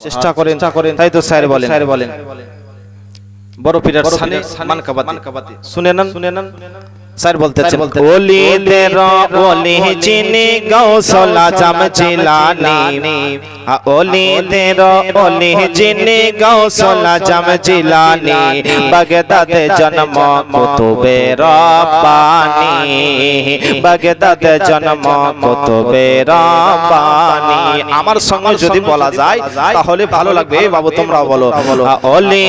চেষ্টা করেন করেন। তাই তো স্যার বলেন। স্যার বলেন। বড় পীরের সানে মানকাবাতে। শুনে নেন। শুনে নেন। স্যার বলতেছেন ওলি দের ওলি চিনি গৌসলা জাম জিলানি আ ওলি চিনি গৌসলা জিলানি বাগদাদে জন্ম কুতুবে রব্বানি। বাগদাদে জন্ম কুতুবে রব্বানি। আমার সঙ্গে যদি বলা যায় তাহলে ভালো লাগবে বাবু তোমরাও বলো। আ ওলি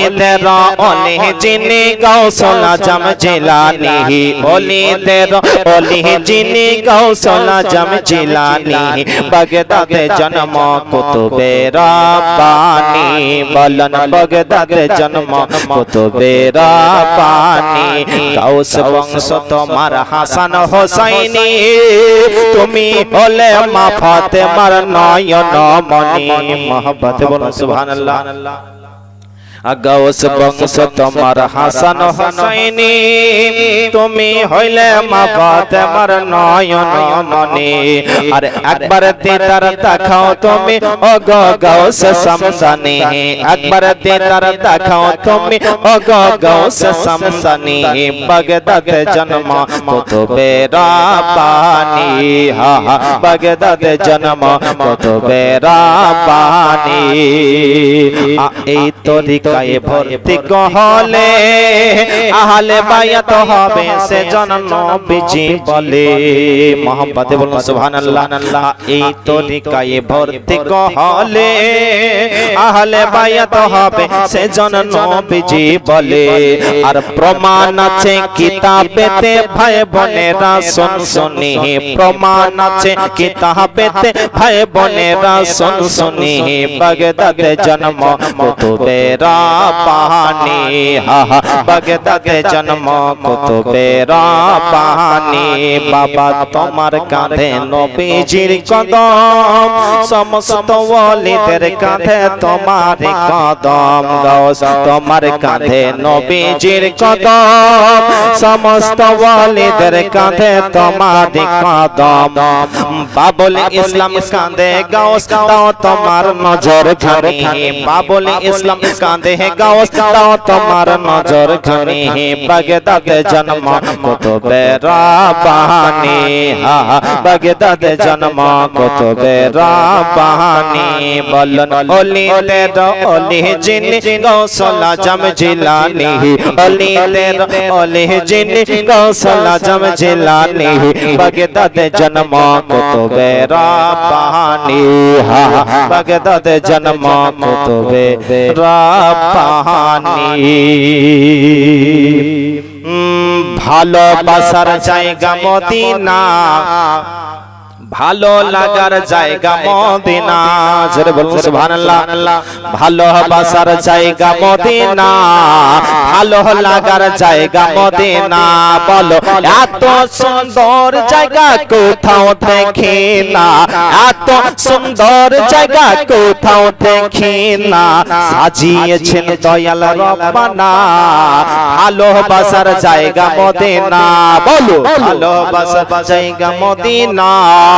চিনি গৌসলা জাম জিলানি ওলি দের ওলি চিনি গৌসলা জাম জিলানি, বাগদাদে জন্ম কুতুবে রব্বানি বলন বাগদাদে জন্ম কুতুবে রব্বানি গাউস বংশ তোমার হাসান হোসাইনি, তুমি হলে মা ফাতেমার নয়ন মনি মোহব্বত বলুন সুবহানাল্লাহ। গাউস বংশ তোমার হাসান হোসাইনি। তুমি হইলে মা ফাতেমার নয়ন মনি আর একবার দিদার দেখাও তুমি, ও গো গাউস সমসানি একবার দিদার দেখাও তুমি, ও গো গাউস সমসানি বাগদাদ জন্ম কুতুবে রাব্বানি হা হা, বাগদাদ জন্ম কুতুবে রাব্বানি আ এই তরিকায় ভর্তি কহলে আহলে বায়াত হবে সে জন্ম বিজি বলে। মোহাম্মদ বলুন সুবহানাল্লাহ। এই তরিকায় ভর্তি কহলে আহলে বায়াত হবে সে জন্ম বিজি বলে। আর প্রমাণ আছে কিতাবেতে ভাই বোনেরা শুন শুনি। প্রমাণ আছে কিতাবেতে ভাই বোনেরা শুন। শুনি। বাগদাদে জন্ম হা হা বাগদাদে জন্ম কুতুবে রাব্বানি বাবা, তোমার কাঁধে নবীজির কদম, সমস্ত ওয়ালিদের কাঁধে তোমার কদম। গাউস তোমার কাঁধে নবীজির কদম। সমস্ত ওয়ালিদের কাঁধে তোমার কদম বাবুল ইসলাম কাঁধে গাউস দাও তোমার নজর ঘনি বাবুল ইসলাম কাঁধে গাউস দাও তোমার নজর ঘনি বাগদাদ জন্ম কুতুবে রাব্বানি হা হা, বাগদাদ জন্ম কুতুবে রাব্বানি বলন ওলি তের ওলি জিনি গৌসলা জাম জিলানি ওলি তের ওলি জিনি গৌসলা জাম জিলানি বাগদাদ জন্ম কুতুবে রাব্বানি হা হা, বাগদাদ জন্ম কুতুবে রাব্বানি উম, ভালোবাসার জায়গা মদিনা ভালো লাগার জায়গা মদিনা। জোরে বলুন সুবহানাল্লাহ। ভালোবাসার জায়গা মদিনা। ভালো লাগার জায়গা মদিনা। বলো এত সুন্দর জায়গা কোথাও দেখি না এত সুন্দর জায়গা কোথাও দেখি না সাজিয়েছেন দয়াল রব্বানা। ভালোবাসার জায়গা মদিনা। বলো ভালোবাসার জায়গা মদিনা।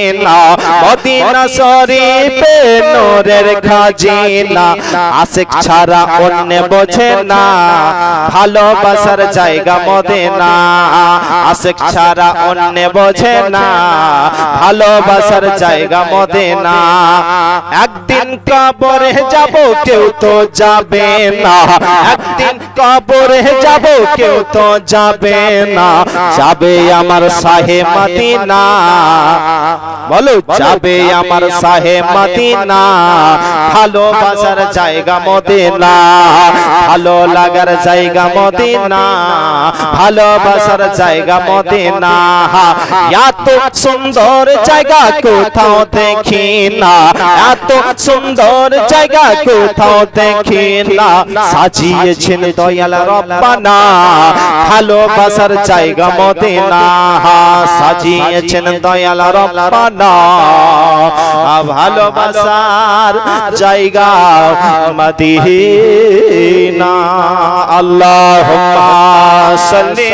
খাজিনা মদিনা শরীফে নূরের খাজিনা আশিক ছাড়া অন্য বোঝে না, ভালোবাসার জায়গা মদিনা। আশিক ছাড়া অন্য বোঝে না, ভালোবাসার জায়গা মদিনা। একদিন কবরে যাব, কেউ তো যাবে না। একদিন কবরে যাব কেউ তো যাবে না। যাবে আমার সাহে মদিনা। বলো যাবে আমার সাহে মদিনা। ভালোবাসার জায়গা মদিনা। ভালো লাগার জায়গা মদিনা। ভালোবাসার জায়গা মদিনা। এত সুন্দর জায়গা কোথাও দেখি না এত সুন্দর জায়গা কোথাও দেখি না সাজিয়েছেন দয়াল রব্বানা ভালোবাসার জায়গা মদিনা সাজিয়েছেন দয়াল রব্বানা। ভালোবাসার জায়গা মদিনা। আল্লাহুম্মা সাল্লি